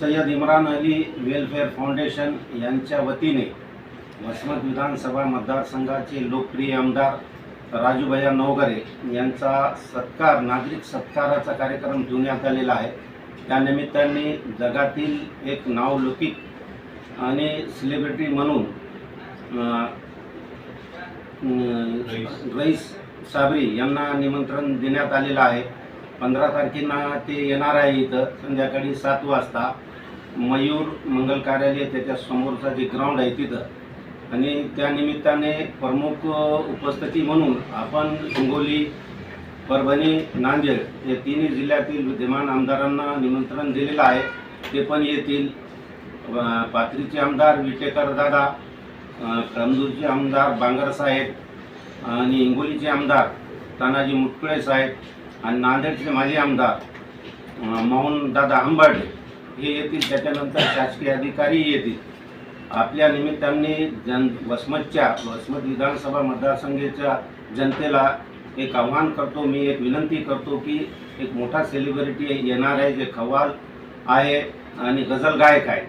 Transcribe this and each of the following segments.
Syed Imran Ali welfare foundation यांच्या वतीने वसमत विधानसभा मतदारसंघाचे लोकप्रिय आमदार राजूभैया नवगरे यांचा सत्कार नागरिक सत्काराचा कार्यक्रम ठेवण्यात आलेला आहे. त्या निमित्ताने जगातील एक नावलौकिक आणि सेलिब्रिटी म्हणून रईस साबरी यांना निमंत्रण देण्यात आलेलं आहे. पंधरा तारखेला ते येणार आहे इथं संध्याकाळी सात वाजता. मयूर मंगल कार्यालय त्याच्या समोरचा जे ग्राउंड आहे तिथं. आणि त्यानिमित्ताने प्रमुख उपस्थिती म्हणून आपण हिंगोली परभणी नांदेड या तिन्ही जिल्ह्यातील विद्यमान आमदारांना निमंत्रण दिलेलं आहे. ते पण येतील. पाथरीचे आमदार विटेकर दादा अ, आमदार बांगर साहेब आणि हिंगोलीचे आमदार तानाजी मुटकुळे साहेब. आणि नांदेडचे माजी आमदार अ, मोहन दादा आंबाडे हे येतील. त्याच्यानंतर शासकीय अधिकारी येतील. आपल्या निमित्ताने जन वसमतच्या वसमत विधानसभा मतदारसंघाच्या जनतेला एक आव्हान करतो. मी एक विनंती करतो की एक मोठा सेलिब्रिटी येणार आहे जे खवाल आहे आणि गझल गायक आहे.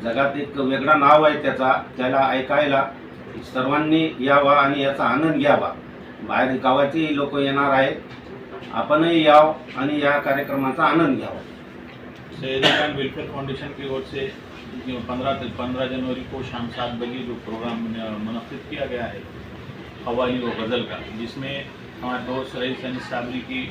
जगात एक वेगळं नाव आहे त्याचा त्याला ऐकायला सर्वांनी यावा आणि याचा आनंद घ्यावा. बाहेर गावाचेही लोक येणार आहेत. आपणही यावं आणि या कार्यक्रमाचा आनंद घ्यावा. इमरान वेलफेयर फाउंडेशन की ओर से पंद्रह पंद्रह जनवरी को शाम सात बजे जो प्रोग्राम मुनद किया गया है कवाली व गज़ल का, जिसमें हमारे दोस्त रईस अनिस साबरी की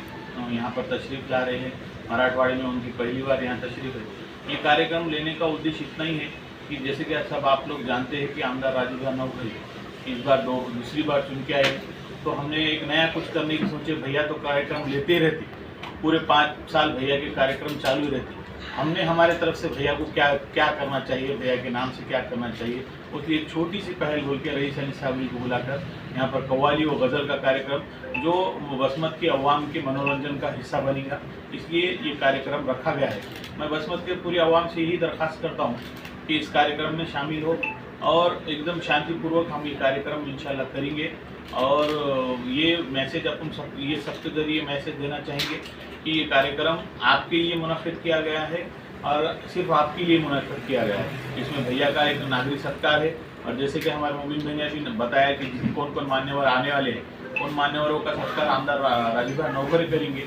यहाँ पर तशरीफ़ ला रहे हैं, मराठवाड़े में उनकी पहली बार यहाँ तशरीफ़ है। ये कार्यक्रम लेने का उद्देश्य इतना ही है कि जैसे कि सब आप लोग जानते हैं कि आमदार राजू भाई, इस बार दो, दूसरी बार चुन के आए तो हमने एक नया कुछ करने की सोचे, भैया तो कार्यक्रम लेते रहते। पूरे पाँच साल भैया के कार्यक्रम चालू रहते। हमने हमारे तरफ़ से भैया को क्या क्या करना चाहिए, भैया के नाम से क्या करना चाहिए, उसकी एक छोटी सी पहल बोल के रईस अली साहब को बुलाकर यहाँ पर कव्वाली व गज़ल का कार्यक्रम, जो बसमत के अवाम के मनोरंजन का हिस्सा बनेगा, इसलिए ये कार्यक्रम रखा गया है। मैं बसमत के पूरी अवाम से यही दरख्वास्त करता हूँ कि इस कार्यक्रम में शामिल हो और एकदम शांतिपूर्वक हम ये कार्यक्रम इंशाल्लाह करेंगे। और ये मैसेज अपन सब, ये सबके ज़रिए मैसेज देना चाहेंगे कि ये कार्यक्रम आपके लिए मुनद किया गया है और सिर्फ़ आपके लिए मुनद किया गया है। इसमें भैया का एक नागरिक सत्कार है और जैसे कि हमारे मोमिन भैया जी ने बताया कि कौन कौन मान्यवर आने वाले हैं उन मान्यवरों का सत्कार आमदार राजू भाई नौकरी करेंगे।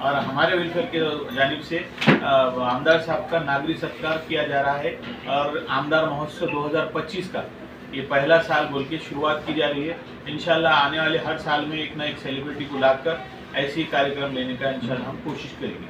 और हमारे वेलफेयर के जानब से आमदार साहब का नागरिक सत्कार किया जा रहा है और आमदार महोत्सव 2025 का, ये पहला साल बोल के शुरुआत की जा रही है। इन आने वाले हर साल में एक ना एक सेलिब्रिटी को लाकर ऐसे कार्यक्रम लेने का इन हम कोशिश करेंगे।